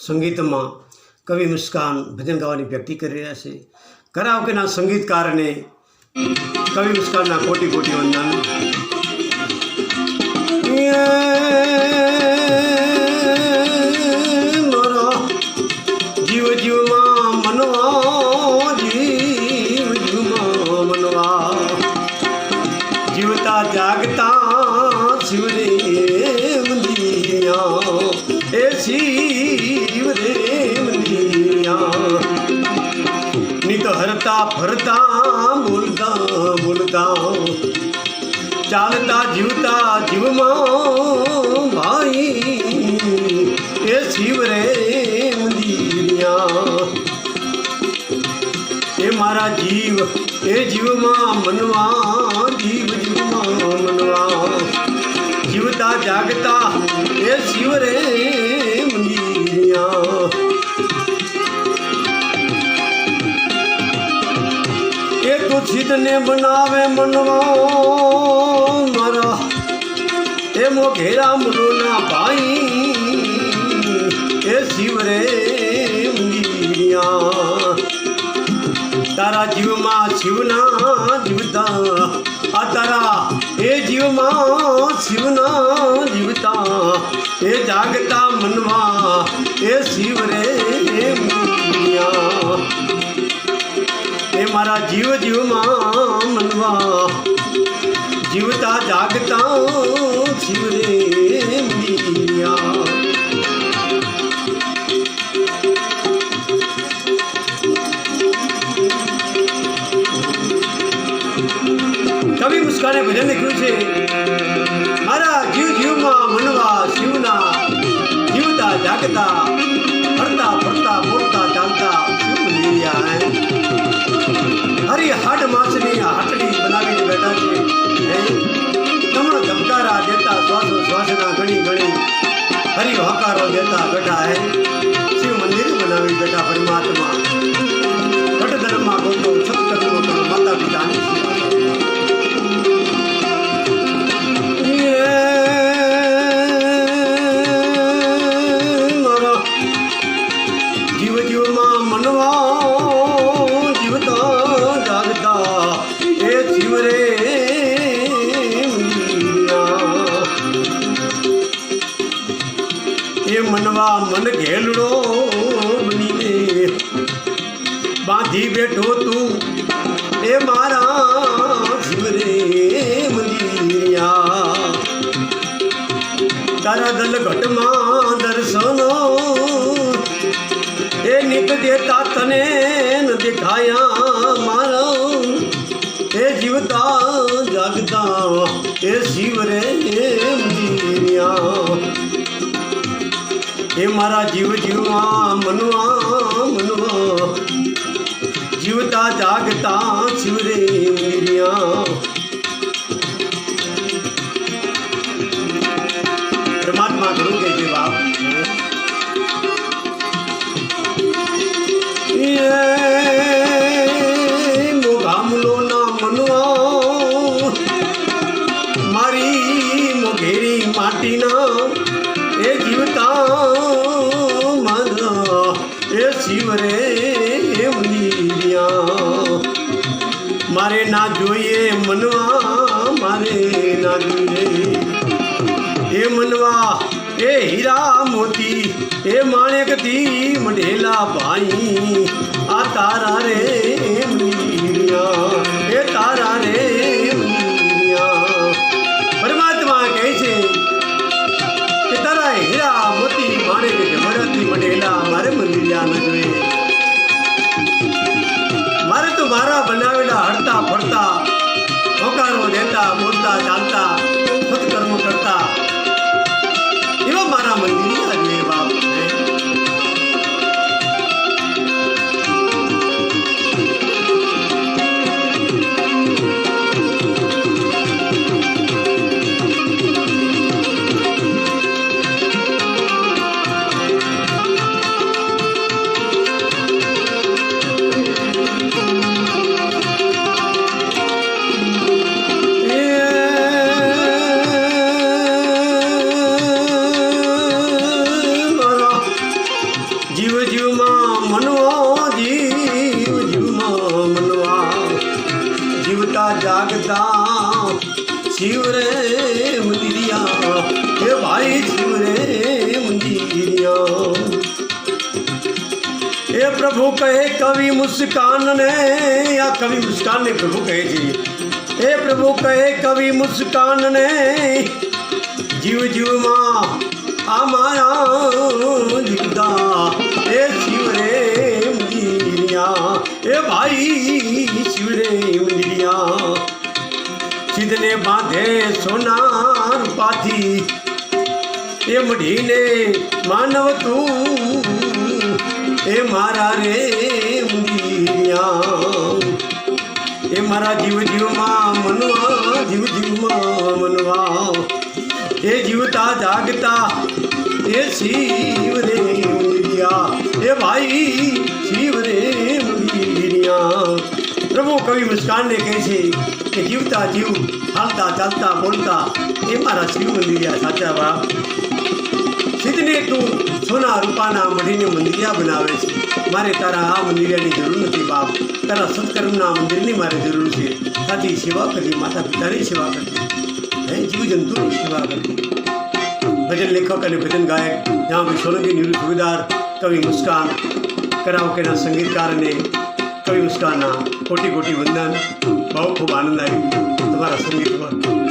સંગીતમાં કવિ મુસ્કાન ભજન ગાવાની વ્યક્તિ કરી રહ્યા છે. કરાઓકેના સંગીતકારને કવિ મુસ્કાનના કોટી કોટી વંદન. જીવ જીવમાં મનવા, જીવ જીવમાં મનવા. જીવતા જાગતા શિવરે ફરતા બોલતા બોલતા ચાલતા, જીવતા, જીવમાં ભાઈ એ શિવ રે એ મારા જીવ, એ જીવમાં મનવા, જીવ જીવમાં મનવા. જીવતા, જાગતા, એ શિવ રે મંદિરિયા. એ તો છીતને બનાવે મનવા મારા. એ મો ઘેરા મનોના ભાઈ તારા જીવમાં શિવના જીવતા, આ તારા એ જીવમાં શિવના જીવતા. એ જાગતા મનવા એ શિવ રે મારા જીવ જીવમાં મનવા જીવતા જાગતા શિવ રે મિયા. કવિ મુસ્કાને ભજન લખ્યું છે, મારા જીવ જીવમાં મનવા શિવના જીવતા જાગતા હરી હકારો દેતા બેઠા હે. શિવ મંદિર બનાવી બેઠા પરમાત્મા. એ મનવા મન ઘેલડો બનીને બાંધી બેઠો તું, એ મારા જીવરે મંદિરિયા. તારા દલ ઘટમાં દર્શનો, એ નિત દેતા તને ન દેખાયા મારા. એ જીવતા જાગતા, એ શિવ રે મંદિરિયા. એ મારા જીવ જીવવા મનવા મનવા. જીવતા જાગતા શિવ રે એ શિવ રે મારે ના જોઈએ મનવા, મારે ના જોઈએ. એ મનવા એ હીરા મોતી એ માણેકથી મઢેલા ભાઈ, આ તારા રે બોલતા ચાલતા સત્કર્મ કરતા. એવા મારા મંદિરિયા જાગતા શિવ રે મંદિરિયા હે ભાઈ, શિવ રે મંદિરિયા એ પ્રભુ કહે, કવિ મુસ્કાન ને આ કવિ મુસ્કાન ને પ્રભુ કહે છે. એ પ્રભુ કહે, કવિ મુસ્કાન ને જીવ જીવમાં આ મારા બાંધે સોના પાથી. મઢીને માનવ તું, એ મારા રે એ મારા જીવ જીવમાં મનવા, જીવ જીવમાં મનવા. એ જીવતા જાગતા, એ શિવ રે મુંડિયા એ ભાઈ શિવ રે મુંડિયા પ્રભુ કવિ મુસ્કાનને કહે છે કે જીવતા જીવ, હાલતા ચાલતા બોલતા, એ મારા શિવ મંદિરિયા સાચા બાપ સિદ્ધને તું સોના રૂપાના મઢીને મંદિરિયા બનાવે છે. મારે તારા આ મંદિરિયાની જરૂર નથી બાપ. તારા સત્કર્મના મંદિરની મારે જરૂર છે. સાચી સેવા કરવી, માતા પિતાની સેવા કરવી. હે, જીવજંતુની સેવા કરવી. ભજન લેખક અને ભજન ગાયક જ્યાં સોલંકી નિવૃત્ત સુબેદાર કવિ મુસ્કાન. કરાવકેના સંગીતકાર અને કવિ મુસ્કાનના કોટી કોટી વંદન. બહુ ખૂબ આનંદ આવી તમારા સંગીતમાં.